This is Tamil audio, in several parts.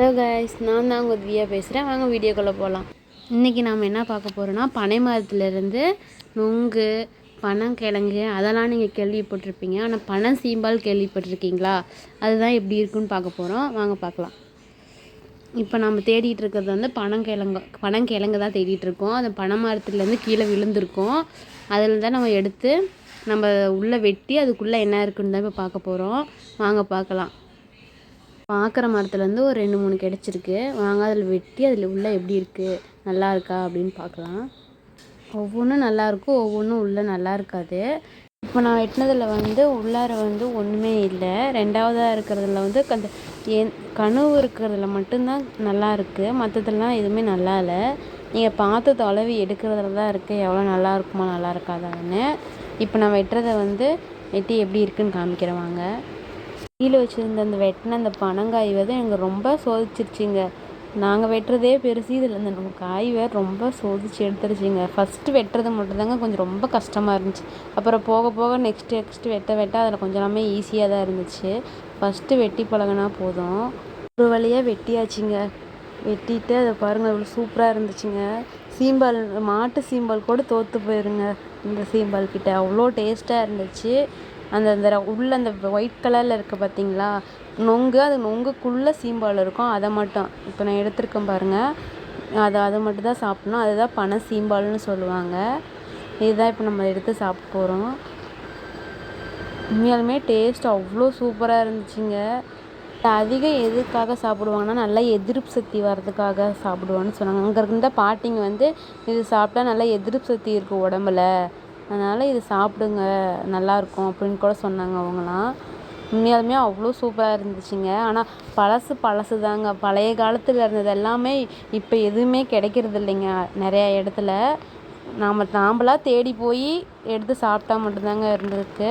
ஹலோ கைஸ் நான் தான் உங்கள் திவ்யா பேசுகிறேன் வாங்க வீடியோக்குள்ளே போகலாம் இன்றைக்கி நாம் என்ன பார்க்க போகிறோன்னா பனை மரத்துலேருந்து நுங்கு பனங்கிழங்கு அதெல்லாம் நீங்கள் கேள்விப்பட்டிருப்பீங்க. ஆனால் பனை சீம்பால் கேள்விப்பட்டிருக்கீங்களா? அதுதான் எப்படி இருக்குன்னு பார்க்க போகிறோம் வாங்க பார்க்கலாம். இப்போ நம்ம தேடிட்டு இருக்கிறது வந்து பனங்கிழங்கு பனங்கிழங்கு தான் தேடிட்டு இருக்கோம். அந்த பனை மரத்துலேருந்து கீழே விழுந்திருக்கோம். அதில் தான் நம்ம எடுத்து நம்ம உள்ளே வெட்டி அதுக்குள்ளே என்ன இருக்குன்னு தான் இப்போ பார்க்க போகிறோம் வாங்க பார்க்கலாம். பார்க்குற மரத்துலேருந்து ஒரு ரெண்டு மூணு கிடச்சிருக்கு. வாங்க அதில் வெட்டி அதில் உள்ளே எப்படி இருக்குது நல்லா இருக்கா அப்படின்னு பார்க்கலாம் ஒவ்வொன்றும் நல்லாயிருக்கும் ஒவ்வொன்றும் உள்ளே நல்லா இருக்காது. இப்போ நான் வெட்டினதில் வந்து உள்ளார வந்து ஒன்றுமே இல்லை. ரெண்டாவதாக இருக்கிறதுல வந்து அந்த என் கனவு இருக்கிறதுல மட்டும்தான் நல்லா இருக்குது மற்றதெல்லாம் எதுவுமே நல்லா இல்லை. நீங்கள் பார்த்து தொலைவி எடுக்கிறதுல தான் இருக்குது எவ்வளோ நல்லா இருக்குமா நல்லா இருக்காதான்னு. இப்போ நான் வெட்டுறதை வந்து வெட்டி எப்படி இருக்குன்னு காமிக்கிறவாங்க கீழே வச்சுருந்த அந்த வெட்டின அந்த பனங்காய் வந்து எங்கள் ரொம்ப சோதிச்சிருச்சுங்க. நாங்கள் வெட்டுறதே பெருசு. இதில் இந்த காய் வேறு ரொம்ப சோதிச்சு எடுத்துருச்சுங்க. ஃபஸ்ட்டு வெட்டுறது மட்டும்தாங்க கொஞ்சம் ரொம்ப கஷ்டமாக இருந்துச்சு. அப்புறம் போக போக நெக்ஸ்ட் நெக்ஸ்ட்டு வெட்ட வெட்ட அதில் கொஞ்சம் எல்லாமே ஈஸியாக தான் இருந்துச்சு. ஃபஸ்ட்டு வெட்டி பழகினா போதும். ஒரு வழியாக வெட்டியாச்சுங்க. வெட்டிட்டு அதை பாருங்கள் அவ்வளோ சூப்பராக இருந்துச்சுங்க. சீம்பால் மாட்டு சீம்பால் கூட தோற்று போயிருங்க. இந்த சீம்பால் கிட்ட அவ்வளோ டேஸ்ட்டாக இருந்துச்சு. அந்த அந்த உள்ளே அந்த ஒயிட் கலரில் இருக்குது பார்த்தீங்களா நொங்கு அது நொங்குக்குள்ளே சீம்பால் இருக்கும். அதை மட்டும். இப்போ நான் எடுத்திருக்கேன் பாருங்கள் அதை அதை மட்டும் தான் சாப்பிட்ணும். அதுதான் பனை சீம்பால்னு சொல்லுவாங்க. இதுதான் இப்போ நம்ம எடுத்து சாப்பிட போகிறோம் உண்மையாலுமே டேஸ்ட் அவ்வளோ சூப்பராக இருந்துச்சுங்க. அதிகம் எதுக்காக சாப்பிடுவாங்கன்னா நல்லா எதிர்ப்பு சக்தி வர்றதுக்காக சாப்பிடுவான்னு சொன்னாங்க. அங்கே இருந்த பாட்டிங்க வந்து இது சாப்பிட்டா நல்லா எதிர்ப்பு சக்தி இருக்குது உடம்புல. அதனால் இது சாப்பிடுங்க நல்லாயிருக்கும் அப்படின்னு கூட சொன்னாங்க அவங்களாம். உண்மையாலுமே அவ்வளோ சூப்பராக இருந்துச்சுங்க. ஆனால் பழசு பழசு தாங்க பழைய காலத்தில் இருந்தது எல்லாமே இப்போ எதுவுமே கிடைக்கிறது இல்லைங்க. நிறையா இடத்துல நாம் நாம்பளா தேடி போய் எடுத்து சாப்பிட்டா மட்டும்தாங்க இருந்திருக்கு.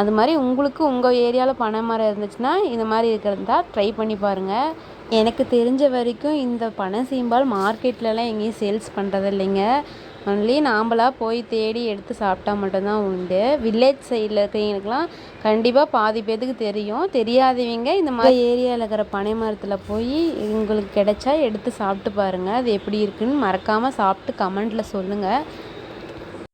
அது மாதிரி உங்களுக்கு உங்கள் ஏரியாவில் பனை மரம் இருந்துச்சுன்னா இந்த மாதிரி இருக்கிறதா ட்ரை பண்ணி பாருங்கள் எனக்கு தெரிஞ்ச வரைக்கும் இந்த பனை சீம்பால் மார்க்கெட்லலாம் எங்கேயும் சேல்ஸ் பண்ணுறது இல்லைங்க ஒன்லி நாம்பளா போய் தேடி எடுத்து சாப்பிட்டா மட்டும்தான் உண்டு. வில்லேஜ் சைடில் இருக்கிறவங்களுக்குலாம் கண்டிப்பாக பாதி பேத்துக்கு தெரியும். தெரியாதவங்க இந்த மாதிரி ஏரியாவில் இருக்கிற பனை மரத்தில் போய் உங்களுக்கு கிடைச்சா எடுத்து சாப்பிட்டு பாருங்கள் அது எப்படி இருக்குன்னு மறக்காமல் சாப்பிட்டு கமெண்ட்டில் சொல்லுங்கள்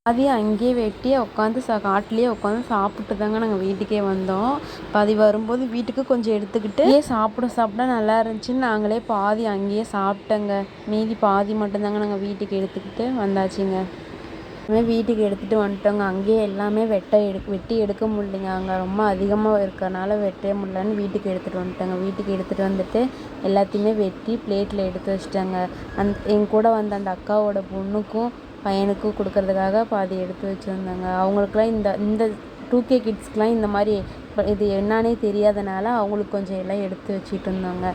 பாதியை அங்கேயே வெட்டி உட்காந்து சா காட்டிலேயே உட்காந்து சாப்பிட்டு தாங்க நாங்கள் வீட்டுக்கே வந்தோம். பாதி வரும்போது வீட்டுக்கு கொஞ்சம் எடுத்துக்கிட்டு ஏன் சாப்பிட சாப்பிட நல்லா இருந்துச்சுன்னு நாங்களே பாதி அங்கேயே சாப்பிட்டோங்க. மீதி பாதி மட்டும்தாங்க நாங்கள் வீட்டுக்கு எடுத்துக்கிட்டு வந்தாச்சுங்க. அதுமாதிரி வீட்டுக்கு எடுத்துகிட்டு வந்துட்டோங்க. அங்கேயே எல்லாமே வெட்ட எடு வெட்டி எடுக்க முடியலைங்க. அங்கே ரொம்ப அதிகமாக இருக்கிறனால வெட்டவே முடியலன்னு வீட்டுக்கு எடுத்துகிட்டு வந்துட்டோங்க. வீட்டுக்கு எடுத்துகிட்டு வந்துட்டு எல்லாத்தையுமே வெட்டி பிளேட்டில் எடுத்து வச்சிட்டேங்க. அந் என் கூட வந்த அந்த அக்காவோட பொண்ணுக்கும் பையனுக்கும் கொடுக்கறதுக்காக பாதி எடுத்து வச்சுருந்தாங்க. அவங்களுக்குலாம் இந்த இந்த டூ கே கிட்ஸ்க்கெலாம் இந்த மாதிரி இது என்னானே தெரியாதனால அவங்களுக்கு கொஞ்சம் எல்லாம் எடுத்து வச்சுட்டு இருந்தாங்க.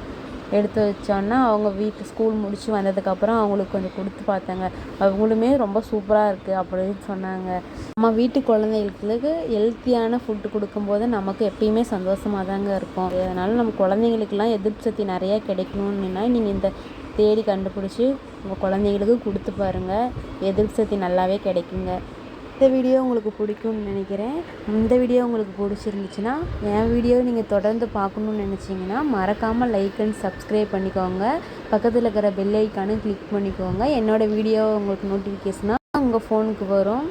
எடுத்து வச்சோன்னா அவங்க வீட்டு ஸ்கூல் முடித்து வந்ததுக்கப்புறம் அவங்களுக்கு கொஞ்சம் கொடுத்து பார்த்தாங்க. அவங்களுமே ரொம்ப சூப்பராக இருக்குது அப்படின்னு சொன்னாங்க. நம்ம வீட்டு குழந்தைங்களுக்கு ஹெல்த்தியான ஃபுட்டு கொடுக்கும்போது நமக்கு எப்பயுமே சந்தோஷமாக தாங்க இருக்கும். அதனால் நம்ம குழந்தைங்களுக்குலாம் எதிர்ப்பு சக்தி நிறையா கிடைக்கணுன்னா நீங்கள் இந்த தேடி கண்டுபிடிச்சி உங்கள் குழந்தைங்களுக்கு கொடுத்து பாருங்கள் எதிர்ப்பு சக்தி நல்லாவே கிடைக்குங்க. இந்த வீடியோ உங்களுக்கு பிடிக்கும்னு நினைக்கிறேன். இந்த வீடியோ உங்களுக்கு பிடிச்சிருந்துச்சுன்னா என் வீடியோ நீங்கள் தொடர்ந்து பார்க்கணுன்னு நினச்சிங்கன்னா மறக்காமல் லைக் அண்ட் சப்ஸ்கிரைப் பண்ணிக்கோங்க. பக்கத்தில் இருக்கிற பெல் ஐக்கானும் கிளிக் பண்ணிக்கோங்க. என்னோடய வீடியோ உங்களுக்கு நோட்டிஃபிகேஷனாக உங்கள் ஃபோனுக்கு வரும்.